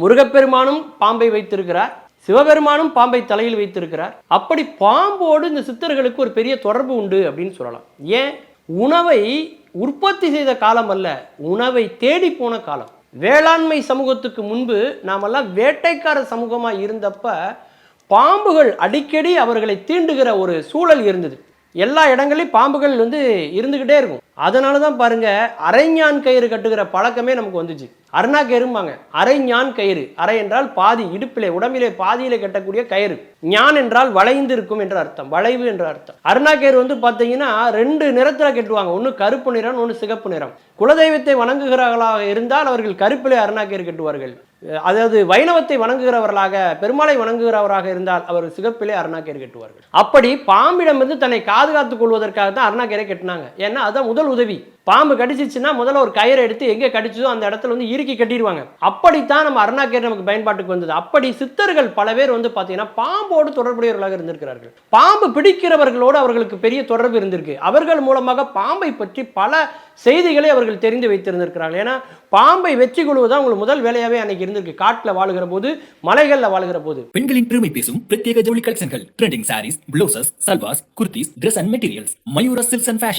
முருகப்பெருமானும் பாம்பை வைத்திருக்கிறார். சிவபெருமானும் பாம்பை தலையில் வைத்திருக்கிறார். அப்படி பாம்போடு இந்த சித்தர்களுக்கு ஒரு பெரிய தொடர்பு உண்டு அப்படின்னு சொல்லலாம். ஏன்? உணவை உற்பத்தி செய்த காலம் அல்ல உணவை தேடி போன காலம். வேளாண்மை சமூகத்துக்கு முன்பு நாமெல்லாம் வேட்டைக்கார சமூகமாக இருந்தப்ப பாம்புகள் அடிக்கடி அவர்களை தீண்டுகிற ஒரு சூழல் இருந்தது. எல்லா இடங்களையும் பாம்புகள் வந்து இருந்துக்கிட்டே இருக்கும். அதனால தான் பாருங்க அரைஞான் கயிறு கட்டுகிற பழக்கமே நமக்கு வந்துச்சு. அருணா கயிறும்பாங்க. அரைஞான் கயிறு. அரை என்றால் பாதி இடுப்பிலே உடம்பிலே பாதியிலே கட்டக்கூடிய கயிறு. ஞான் என்றால் வளைந்து இருக்கும் என்ற அர்த்தம் வளைவு என்ற அர்த்தம். அருணா கயிறு வந்து பார்த்தீங்கன்னா ரெண்டு நிறத்துல கட்டுவாங்க. ஒன்று கருப்பு நிறம் ஒன்று சிகப்பு நிறம். குலதெய்வத்தை வணங்குகிறார்களாக இருந்தால் அவர்கள் கருப்பிலே அருணா கயிறு கட்டுவார்கள். அதாவது வைணவத்தை வணங்குகிறவர்களாக பெருமாளை வணங்குகிறவராக இருந்தால் அவர் சிகப்பிலே அருணாக்கயிறு கட்டுவார்கள். அப்படி பாம்பிடமிருந்து தன்னை பாதுகாத்துக் கொள்வதற்காக தான் அருணாக்கேரை கட்டினாங்க. ஏன்னா அதான் முதல் முதல் உதவி. பாம்பு கடிச்சிச்சுன்னா முதல்ல ஒரு கயிறை எடுத்து எங்கே கடிச்சதோ அந்த இடத்துல வந்து இறுக்கி கட்டிடுவாங்க. அப்படித்தான் நம்ம அருணாக்கயிறு நமக்கு பயன்பாட்டுக்கு வந்தது. அப்படி சித்தர்கள் பல பேர் வந்து பார்த்தீங்கன்னா பாம்போடு தொடர்புடையவர்களாக இருந்திருக்கிறார்கள். பாம்பு பிடிக்கிறவர்களோடு அவர்களுக்கு பெரிய தொடர்பு இருந்திருக்கு. அவர்கள் மூலமாக பாம்பை பற்றி பல செய்திகளை அவர்கள் தெரிந்து வைத்திருந்திருக்கிறார்கள். ஏன்னா பாம்பை வெற்றி கொள்வதுதான் உங்களுக்கு முதல் வேலையாகவே அன்னைக்கு இருந்திருக்கு. காட்டில் வாழுகிற போது மலைகளில் வாழுகிற போது. பெண்களின் பெருமை பேசும் பிரத்யேக ஜவுளி கலெக்ஷன்கள். Trending saris blouses salwars kurtis dress and materials Mayura silks and fashion